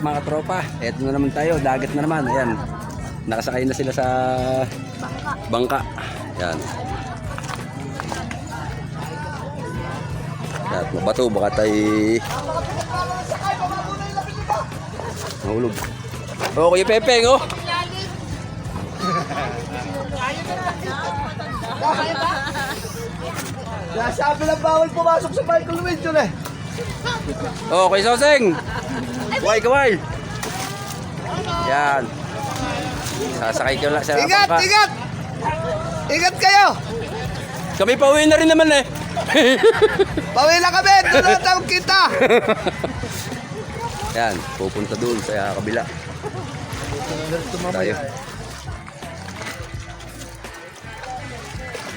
up mga tropa? Eto na naman tayo, dagat na naman. Ayan. Nakasakay na sila sa bangka. Ayan. At mabato, baka tayo Nahulog. Oh, Kuya Pepeng, oh. Nasabi lang bawal pumasok sa Michael yun eh. Oh, Kuya Soseng. Kaway, kaway. Yan. Sasakay ko lang sa Ingat, bangka. ingat! Ingat kayo! Kami pauwi na rin naman eh. Bawi lang kami! Na tawag kita! Yan, pupunta doon sa kabila. Tayo.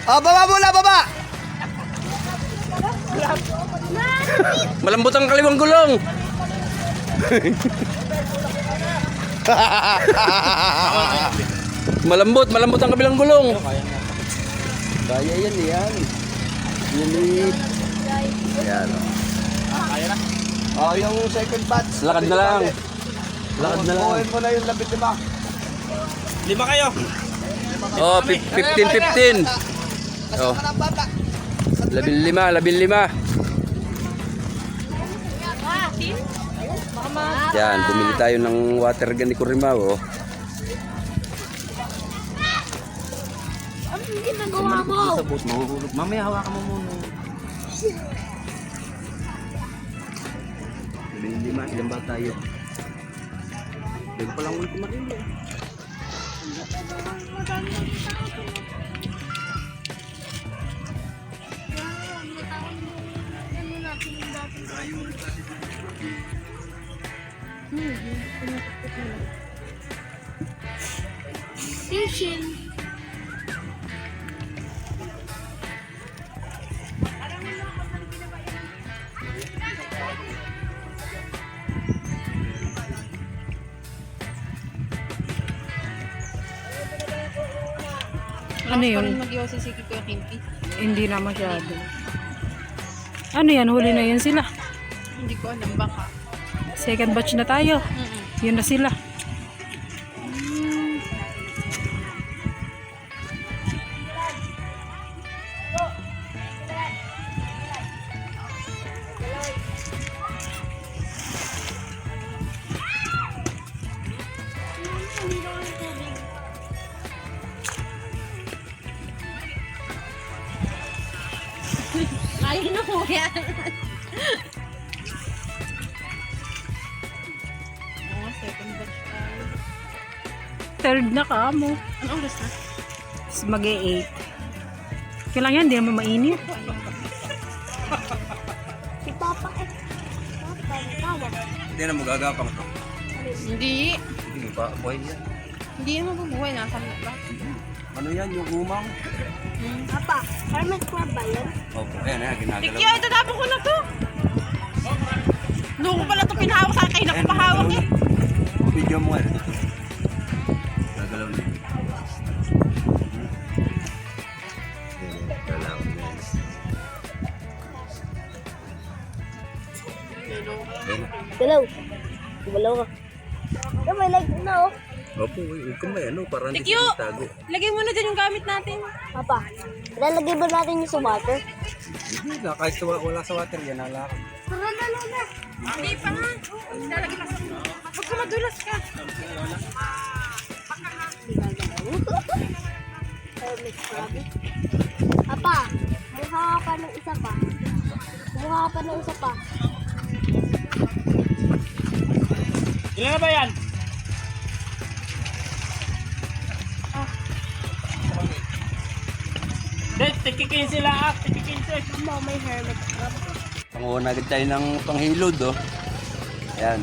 Oh, baba muna, baba! Malambot ang kaliwang gulong. malambot, malambot ang kabilang gulong. Kaya yan, yan. Yan. Yan. Oh, yung second batch. Lakad na lang. Lakad na lang. Bukuhin mo na yung labit lima. Lima kayo. Oh, 15-15. Oh, labil lima, labil lima. Yan, bumili tayo ng water gun ni Kurimao. Oh. Ano ginagawa mo? Sa boat, mahuhulog. Mamaya hawakan mo muna. Labil lima, ilan ba tayo? Dito pa lang ulit marino. Fishing. Ano yun? Hindi na masyado. Ano yan? Huli na yun sila. Hindi ko alam baka. Second batch na tayo. Yun na sila. Ayaw na po yan. Third na ka mo. Ano oras na? Mag-e-8. Kailangan yan, hindi naman mainit. Si Papa eh. Papa, tawag. Hindi na magagapang to. Hindi. Hindi pa, buhay yan. Hindi yan mabubuhay. Nasaan na ba? Ano yan, yung umang? Papa, Hermit Club ba yun? Opo, ayan, ayan, ginagalaw. Tikya, itatapon ko na to. Noong ko pala ito pinahawak sa akin. Ako pahawak eh. Video mo nga. Galaw ka. Ito may leg na oh. Opo, huwag ka may ano, para hindi ka tago. Lagay mo na dyan yung gamit natin. Papa, ilalagay ba natin yung sa water? Hindi na, kahit sa, wala sa water yan, nalakad. Tara na na na. Hindi pa nga. Lalagay pa sa... Huwag ka madulas ka. Hermit Club. Papa, mukha ka pa ng isa pa. Mukha ka pa ng isa pa. Ilan na ba yan? Dahil tikikin sila ah, tikikin sila. Mo, may Hermit Club. Panguha agad tayo ng panghilod, oh. Ayan.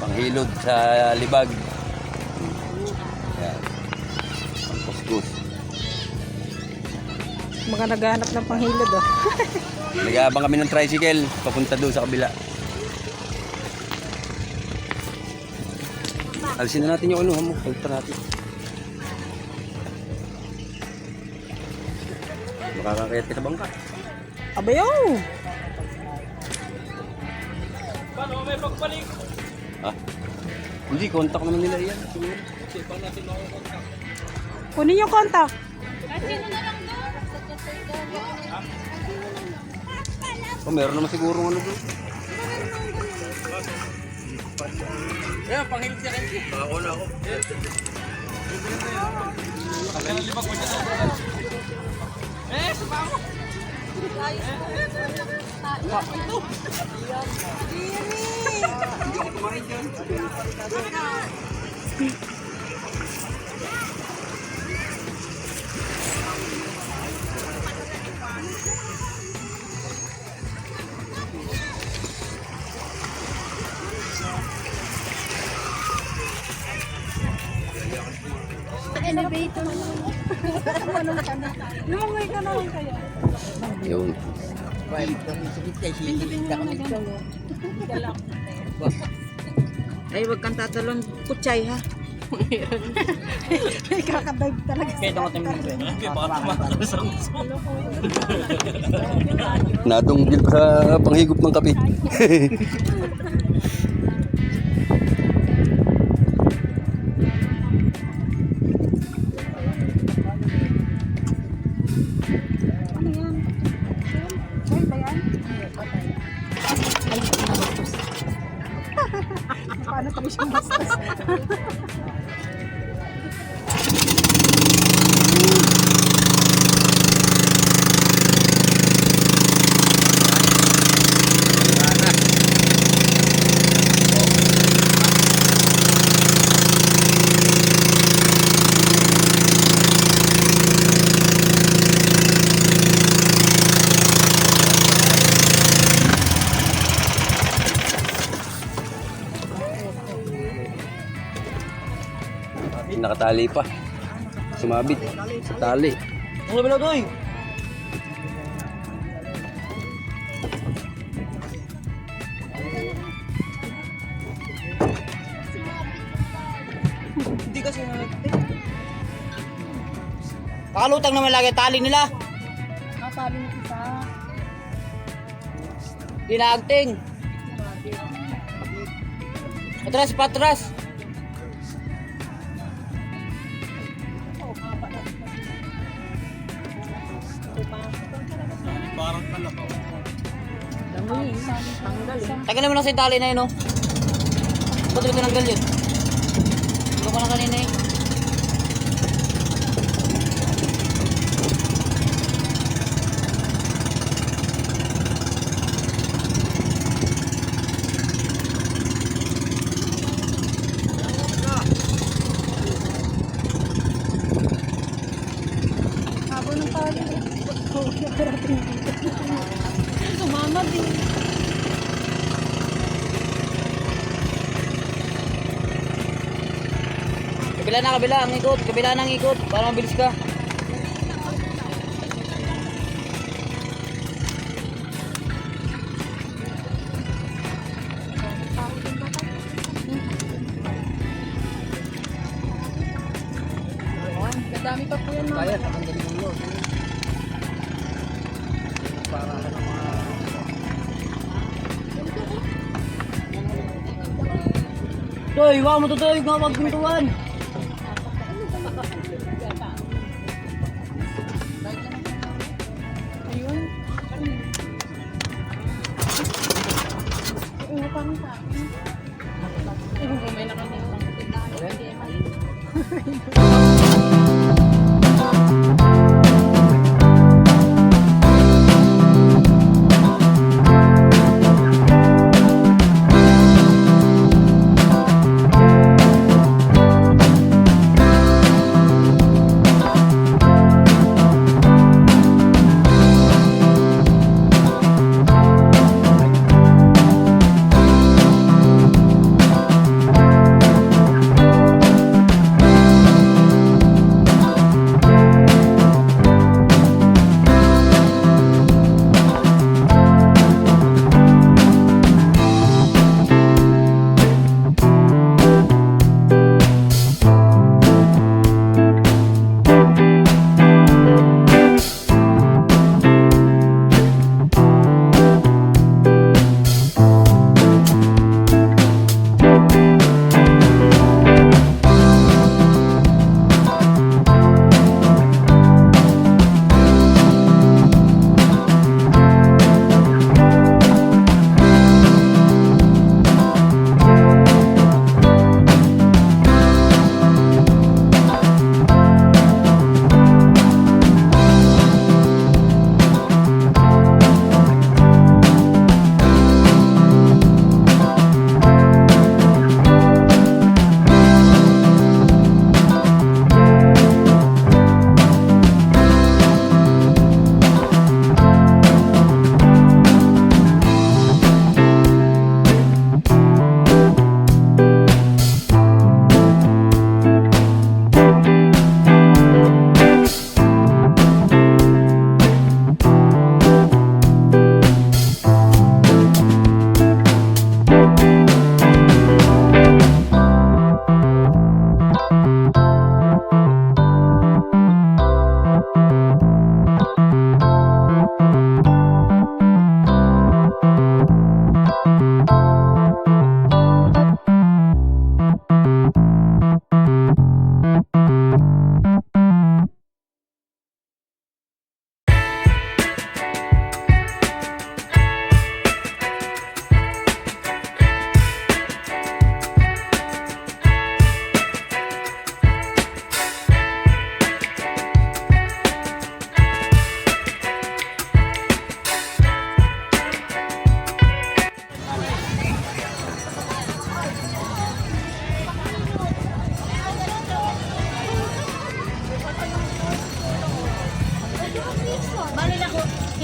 Panghilod sa libag. Ayan. Pangkuskus. Mga naghahanap ng panghilod oh. Nag-aabang kami ng tricycle, papunta doon sa kabila. Alisin na natin yung ano, mo. Pagta natin. Makakakayat ka sa bangka. Abayo! Paano may pagbalik? Ha? Hindi, contact naman nila yan. Siguro. Kunin yung contact. Oh, meron naman siguro ano doon. Yeah, panghilig siya rin. Ako na ako. Eh, sumama mo. Elevator. Ay, wag kang tatalon. Kutsay, ha? Kakadive talaga. Kaya daw tayo mo. Kaya baka tumakas ang Nadunggil pa sa panghigop ng kape. Paano tayo siyang bastos? Nakatali pa. Sumabit. Sa tali. Ano ba doy? Hindi kasi Pakalutang naman lagi ang tali nila. Nakatali ng isa. Di naagting. Patras, patras. Parang kalabaw. Tagal naman lang sa tali na yun, oh. Ba't ko tinanggal yun? Hindi ko na kanina eh. Habo ng tali. Sumama din. Kabila na, kabila. Ang ikot. Kabila na ang ikot. Para mabilis ka. Toy, wow mo to toy, nga wag pintuan.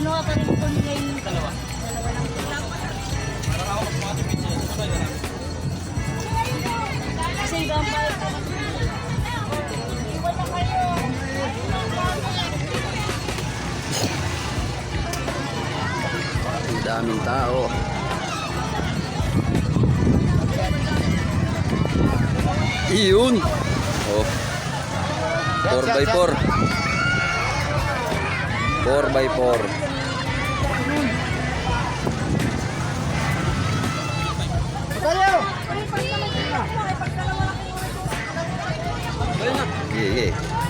Kinuha pa rin po nila yung dalawa. Dalawa lang po. Para ako mas mga tipid na lang. Kasi gambal. Iwan kayo. Ang daming tao. Iyon. Oh. 4x4. 4x4 Yeah, yeah.